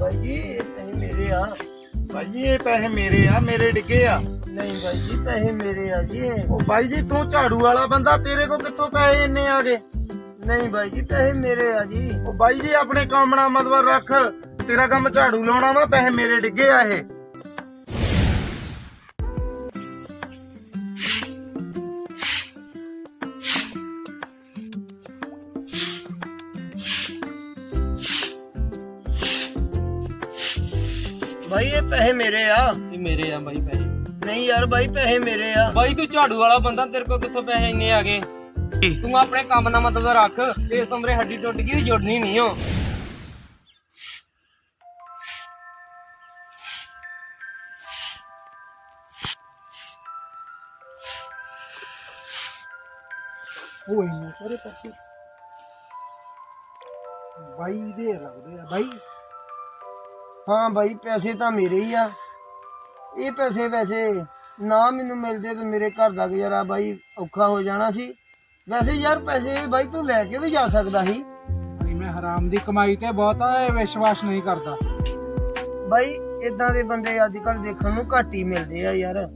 ਭਾਈ ਜੀ, ਇਹ ਪੈਸੇ ਮੇਰੇ ਆ। ਭਾਈ ਜੀ, ਇਹ ਪੈਸੇ ਮੇਰੇ ਆ, ਮੇਰੇ ਡਿੱਗੇ ਆ। ਨਹੀਂ ਭਾਈ ਜੀ, ਪੈਸੇ ਮੇਰੇ ਆ ਜੀ ਉਹ ਭਾਈ ਜੀ, ਤੂੰ ਝਾੜੂ ਵਾਲਾ ਬੰਦਾ, ਤੇਰੇ ਕੋ ਕਿੱਥੋਂ ਪੈਸੇ ਇੰਨੇ ਆ ਗਏ? ਨਹੀਂ ਭਾਈ ਜੀ, ਪੈਸੇ ਮੇਰੇ ਆ ਜੀ। ਉਹ ਭਾਈ ਜੀ, ਆਪਣੇ ਕਾਮਨਾ ਮਤਵਰ ਰੱਖ। ਤੇਰਾ ਕੰਮ ਝਾੜੂ ਲਾਉਣਾ ਵਾ, ਪੈਸੇ ਮੇਰੇ ਡਿੱਗੇ ਆ ਇਹ। ਬਾਈ ਇਹ ਪੈਸੇ ਮੇਰੇ ਆ। ਇਹ ਮੇਰੇ ਆ ਬਾਈ ਪੈਸੇ। ਨਹੀਂ ਯਾਰ ਬਾਈ ਪੈਸੇ ਮੇਰੇ ਆ। ਬਾਈ ਤੂੰ ਝਾੜੂ ਵਾਲਾ ਬੰਦਾ ਤੇਰੇ ਕੋਲ ਕਿੱਥੋਂ ਪੈਸੇ ਇੰਨੇ ਆ ਗਏ? ਤੂੰ ਆਪਣੇ ਕੰਮ ਦਾ ਮਤਲਬ ਰੱਖ ਇਸ ਉਮਰੇ ਹੱਡੀ ਟੁੱਟ ਗਈ ਤੇ ਜੁੜਨੀ ਨਹੀਂ ਓ। ਉਹ ਇੰਨੇ ਸਾਰੇ ਪੈਸੇ। ਬਾਈ ਦੇ ਲੱਗਦੇ ਆ। ਬਾਈ ਹਾਂ ਬਾਈ ਪੈਸੇ ਤਾਂ ਮੇਰੇ ਹੀ ਆ। ਇਹ ਪੈਸੇ ਵੈਸੇ ਨਾ ਮੈਨੂੰ ਮਿਲਦੇ ਤੇ ਮੇਰੇ ਘਰ ਦਾ ਗੁਜ਼ਾਰਾ ਬਾਈ ਔਖਾ ਹੋ ਜਾਣਾ ਸੀ। ਵੈਸੇ ਯਾਰ ਪੈਸੇ ਬਾਈ ਤੂੰ ਲੈ ਕੇ ਵੀ ਜਾ ਸਕਦਾ ਸੀ। ਬਾਈ ਮੈਂ ਹਰਾਮ ਦੀ ਕਮਾਈ ਤੇ ਬਹੁਤਾ ਵਿਸ਼ਵਾਸ ਨਹੀਂ ਕਰਦਾ। ਬਾਈ ਇਦਾਂ ਦੇ ਬੰਦੇ ਅੱਜ ਕੱਲ ਦੇਖਣ ਨੂੰ ਘੱਟ ਹੀ ਮਿਲਦੇ ਆ ਯਾਰ।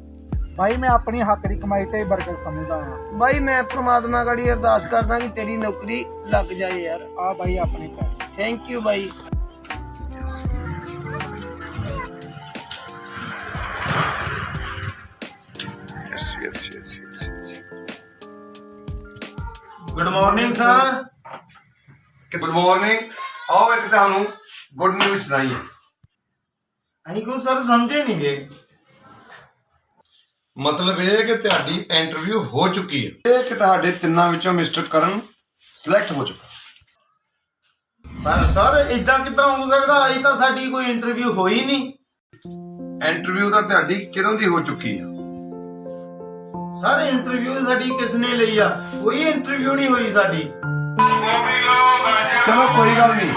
ਬਾਈ ਮੈਂ ਆਪਣੀ ਹੱਕ ਦੀ ਕਮਾਈ ਤੇ ਬਰਕਤ ਸਮਝਦਾ ਹਾਂ। ਬਾਈ ਮੈਂ ਪ੍ਰਮਾਤਮਾ ਗੜੀ ਅਰਦਾਸ ਕਰਦਾ ਕਿ ਤੇਰੀ ਨੌਕਰੀ ਲੱਗ ਜਾਏ ਯਾਰ। ਆ ਬਾਈ ਆਪਣੇ ਪੈਸੇ। ਥੈਂਕ ਯੂ ਬਾਈ। Yes, yes, yes, yes. Good morning sir good morning ਆਓ ਇੱਕ ਤੁਹਾਨੂੰ ਗੁੱਡ ਨਿਊਜ਼ ਸੁਣਾਈਏ। ਅਸੀਂ ਕੋ ਸਰ ਸਮਝੇ ਨਹੀਂ ਗਏ ਮਤਲਬ ਇਹ ਕਿ ਤੁਹਾਡੀ ਇੰਟਰਵਿਊ ਹੋ ਚੁੱਕੀ ਹੈ। ਇਹ ਕਿ ਤੁਹਾਡੇ ਤਿੰਨਾਂ ਵਿੱਚੋਂ ਮਿਸਟਰ ਕਰਨ ਸਿਲੈਕਟ ਹੋ ਚੁੱਕਾ। ਪਰ ਸਰ ਇਦਾਂ ਕਿਦਾਂ ਹੋ ਸਕਦਾ? ਅਜੇ ਤਾਂ ਸਾਡੀ ਕੋਈ ਇੰਟਰਵਿਊ ਹੋਈ ਨਹੀਂ ਇੰਟਰਵਿਊ ਤਾਂ ਤੁਹਾਡੀ ਕਦੋਂ ਦੀ ਹੋ ਚੁੱਕੀ ਹੈ? ਸਰ ਇੰਟਰਵਿਊ ਸਾਡੀ ਕਿਸ ਨੇ ਲਈ ਆ? ਕੋਈ ਇੰਟਰਵਿਊ ਨਹੀਂ ਹੋਈ ਸਾਡੀ। ਚਲੋ ਕੋਈ ਗੱਲ ਨਹੀਂ।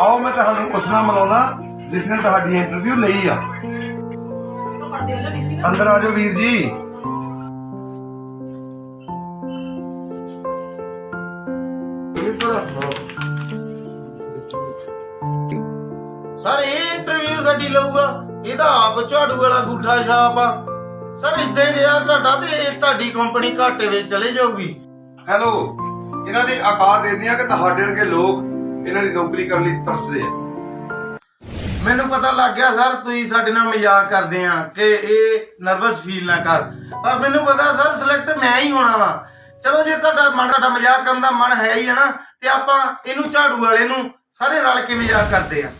ਆਓ ਮੈਂ ਤੁਹਾਨੂੰ ਉਸ ਨਾਲ ਮਿਲਾਉਣਾ ਜਿਸ ਨੇ ਤੁਹਾਡੀ ਇੰਟਰਵਿਊ ਲਈ ਆ। ਅੰਦਰ ਆ ਜਾਓ ਵੀਰ ਜੀ। ਸਰ ਇਹ ਇੰਟਰਵਿਊ ਸਾਡੀ ਲਊਗਾ। ਇਹਦਾ ਆਪ ਝਾੜੂ ਵਾਲਾ ਗੂਠਾ ਛਾਪ ਆ। ਸਰ ਇਦਾਂ ਹੀ ਰਿਹਾ ਤੁਹਾਡਾ ਤੇ ਇਹ ਤੁਹਾਡੀ ਕੰਪਨੀ ਘਾਟੇ ਵਿੱਚ ਚਲੇ ਜਾਊਗੀ। ਹੈਲੋ ਇਹਨਾਂ ਦੀ ਆਕਾਤ ਦਿੰਦੀ ਆ ਕਿ ਤੁਹਾਡੇ ਵਰਗੇ ਲੋਕ ਇਹਨਾਂ ਦੀ ਨੌਕਰੀ ਕਰਨ ਲਈ ਤਰਸਦੇ ਆ। ਮੈਨੂੰ ਪਤਾ ਲੱਗ ਗਿਆ ਸਰ ਤੁਸੀਂ ਸਾਡੇ ਨਾਲ ਮਜ਼ਾਕ ਕਰਦੇ ਆ ਕਿ ਇਹ ਨਰਵਸ ਫੀਲ ਨਾ ਕਰ। ਪਰ ਮੈਨੂੰ ਪਤਾ ਸਰ ਸਿਲੈਕਟ ਮੈਂ ਹੀ ਹੋਣਾ ਵਾ। ਚਲੋ ਜੇ ਤੁਹਾਡਾ ਮਨ ਤੁਹਾਡਾ ਮਜ਼ਾਕ ਕਰਨ ਦਾ ਮਨ ਹੈ ਹੀ ਹੈ ਨਾ ਤੇ ਆਪਾਂ ਇਹਨੂੰ ਝਾੜੂ ਵਾਲੇ ਨੂੰ ਸਾਰੇ ਰਲ ਕੇ ਮਜ਼ਾਕ ਕਰਦੇ ਆ।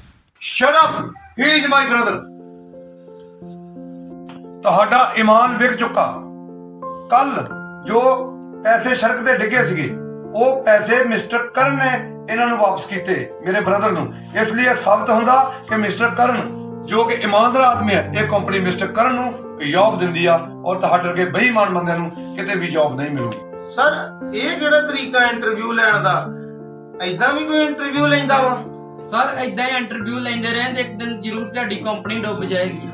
Shut up he is my brother ਤੁਹਾਡਾ ਈਮਾਨ ਵਿਕ ਚੁੱਕਾ। ਕੱਲ ਜੋ ਪੈਸੇ ਸੜਕ ਤੇ ਡਿੱਗੇ ਸੀਗੇ ਉਹ ਪੈਸੇ ਮਿਸਟਰ ਕਰਨ ਨੇ ਇਹਨਾਂ ਨੂੰ ਵਾਪਸ ਕੀਤੇ ਮੇਰੇ ਬ੍ਰਦਰ ਨੂੰ। ਇਸ ਲਈ ਇਹ ਸਾਬਤ ਹੁੰਦਾ ਕਿ ਮਿਸਟਰ ਕਰਨ ਜੋ ਕਿ ਇਮਾਨਦਾਰ ਆਦਮੀ ਹੈ ਇਹ ਕੰਪਨੀ ਮਿਸਟਰ ਕਰਨ ਨੂੰ ਜੌਬ ਦਿੰਦੀ ਆ ਔਰ ਤੁਹਾਡੇ ਵਰਗੇ ਬੇਈਮਾਨ ਬੰਦਿਆਂ ਨੂੰ ਕਿਤੇ ਵੀ ਜੌਬ ਨਹੀਂ ਮਿਲੂਗੀ। ਸਰ ਇਹ ਕਿਹੜਾ ਤਰੀਕਾ ਇੰਟਰਵਿਊ ਲੈਣ ਦਾ? ਐਦਾਂ ਵੀ ਕੋਈ ਇੰਟਰਵਿਊ ਲੈਂਦਾ ਵਾ? ਸਰ ਇਦਾਂ ਹੀ ਇੰਟਰਵਿਊ ਲੈਂਦੇ ਰਹੇ ਤੇ ਇੱਕ ਦਿਨ ਜ਼ਰੂਰ ਤੁਹਾਡੀ ਕੰਪਨੀ ਡੁੱਬ ਜਾਏਗੀ।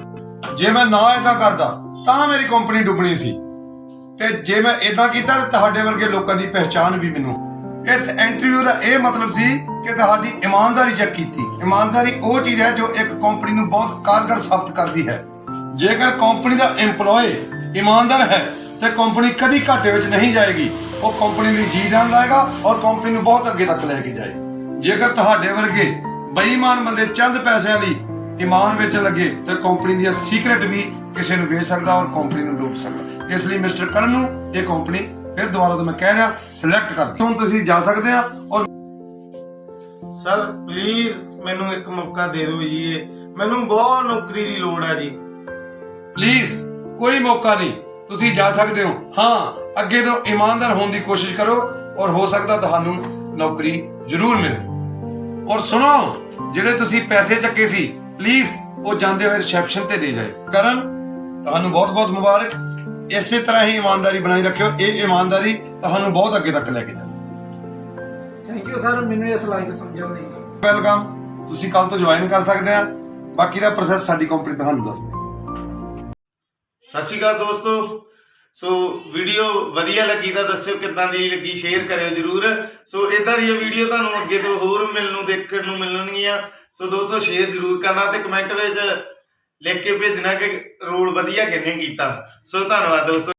ਜੇ ਮੈਂ ਨਾ ਇਦਾਂ ਕਰਦਾ, ਤਾਂ ਮੇਰੀ ਕੰਪਨੀ ਡੁੱਬਣੀ ਸੀ। ਤੇ ਜੇ ਮੈਂ ਇਦਾਂ ਕੀਤਾ, ਤਾਂ ਤੁਹਾਡੇ ਵਰਗੇ ਲੋਕਾਂ ਦੀ ਪਹਿਚਾਨ ਵੀ ਮੈਨੂੰ। ਇਸ ਇੰਟਰਵਿਊ ਦਾ ਇਹ ਮਤਲਬ ਸੀ ਕਿ ਤੁਹਾਡੀ ਇਮਾਨਦਾਰੀ ਚੈੱਕ ਕੀਤੀ। ਇਮਾਨਦਾਰੀ ਉਹ ਚੀਜ਼ ਹੈ ਜੋ ਇੱਕ ਕੰਪਨੀ ਨੂੰ ਬਹੁਤ ਕਾਰਗਰ ਸਾਬਤ ਕਰਦੀ ਹੈ। ਜੇਕਰ ਕੰਪਨੀ ਦਾ EMPLOYE ਇਮਾਨਦਾਰ ਹੈ, ਤੇ ਕੰਪਨੀ ਕਦੀ ਘਾਟੇ ਵਿੱਚ ਨਹੀਂ ਜਾਏਗੀ। ਉਹ ਕੰਪਨੀ ਲਈ ਜੀ ਜਾਨ ਲਾਏਗਾ ਔਰ ਕੰਪਨੀ ਨੂੰ ਬਹੁਤ ਅੱਗੇ ਤੱਕ ਲੈ ਕੇ ਜਾਏ। ਜੇਕਰ ਤੁਹਾਡੇ ਵਰਗੇ ਬੇਈਮਾਨ ਬੰਦੇ ਚੰਦ ਪੈਸਿਆਂ ਲਈ ਇਮਾਨ ਵਿੱਚ ਲੱਗੇ ਤੇ ਕੰਪਨੀ ਦੀਆਂ ਸੀਕ੍ਰੇਟ ਵੀ ਕਿਸੇ ਨੂੰ ਵੇਚ ਸਕਦਾ ਔਰ ਕੰਪਨੀ ਨੂੰ ਡੁੱਬ ਸਕਦਾ। ਇਸ ਲਈ ਮਿਸਟਰ ਕਰਨ ਨੂੰ ਇਹ ਕੰਪਨੀ ਫਿਰ ਦੁਬਾਰਾ ਤੋਂ ਮੈਂ ਕਹਿ ਰਿਹਾ ਸਿਲੈਕਟ ਕਰ ਹੁਣ ਤੁਸੀਂ ਜਾ ਸਕਦੇ ਆ ਔਰ ਸਰ ਪਲੀਜ਼ ਮੈਨੂੰ ਇੱਕ ਮੌਕਾ ਦੇ ਦਿਓ ਜੀ ਮੈਨੂੰ ਬਹੁਤ ਨੌਕਰੀ ਦੀ ਲੋੜ ਆ ਜੀ। ਪਲੀਜ਼ ਕੋਈ ਮੌਕਾ ਨਹੀਂ। ਤੁਸੀਂ ਜਾ ਸਕਦੇ ਹੋ। ਹਾਂ ਅੱਗੇ ਤੋਂ ਇਮਾਨਦਾਰ ਹੋਣ ਦੀ ਕੋਸ਼ਿਸ਼ ਕਰੋ ਔਰ ਹੋ ਸਕਦਾ ਤੁਹਾਨੂੰ ਨੌਕਰੀ ਜ਼ਰੂਰ ਮਿਲੇ। ਔਰ ਸੁਣੋ ਜਿਹੜੇ ਤੁਸੀਂ ਪੈਸੇ ਚੱਕੇ ਸੀ ਪਲੀਜ਼ ਉਹ ਜਾਂਦੇ ਹੋਏ ਰਿਸੈਪਸ਼ਨ ਤੇ ਦੇ ਜਾਏ ਕਰਨ ਤੁਹਾਨੂੰ ਬਹੁਤ ਬਹੁਤ ਮੁਬਾਰਕ। ਇਸੇ ਤਰ੍ਹਾਂ ਹੀ ਇਮਾਨਦਾਰੀ ਬਣਾਈ ਰੱਖਿਓ। ਇਹ ਇਮਾਨਦਾਰੀ ਤੁਹਾਨੂੰ ਬਹੁਤ ਅੱਗੇ ਤੱਕ ਲੈ ਕੇ ਜਾਏ ਥੈਂਕ ਯੂ ਸਰ ਮੈਨੂੰ ਇਸ ਲਾਇਕ ਸਮਝਣ ਲਈ। ਵੈਲਕਮ ਤੁਸੀਂ ਕੱਲ ਤੋਂ ਜੁਆਇਨ ਕਰ ਸਕਦੇ ਆ। ਬਾਕੀ ਦਾ ਪ੍ਰੋਸੈਸ ਸਾਡੀ ਕੰਪਨੀ ਤੁਹਾਨੂੰ ਦੱਸਦੇ ਸਤਿ ਸ਼੍ਰੀ ਅਕਾਲ ਦੋਸਤੋ। ਸੋ ਵੀਡੀਓ ਵਧੀਆ ਲੱਗੀ ਤਾਂ ਦੱਸਿਓ ਕਿੱਦਾਂ ਦੀ ਲੱਗੀ। ਸ਼ੇਅਰ ਕਰਿਓ ਜਰੂਰ। ਸੋ ਇਦਾਂ ਦੀਆਂ ਵੀਡੀਓ ਤੁਹਾਨੂੰ ਅੱਗੇ ਤੋਂ ਹੋਰ ਮਿਲਣ ਨੂੰ ਦੇਖਣ ਨੂੰ ਮਿਲਣਗੀਆਂ। ਸੋ ਦੋਸਤੋ ਸ਼ੇਅਰ ਜਰੂਰ ਕਰਨਾ ਤੇ ਕਮੈਂਟ ਵਿੱਚ ਲਿਖ ਕੇ ਭੇਜਣਾ ਕਿ ਰੋਲ ਵਧੀਆ ਕਿੰਨੇ ਕੀਤਾ। ਸੋ ਧੰਨਵਾਦ ਦੋਸਤੋ।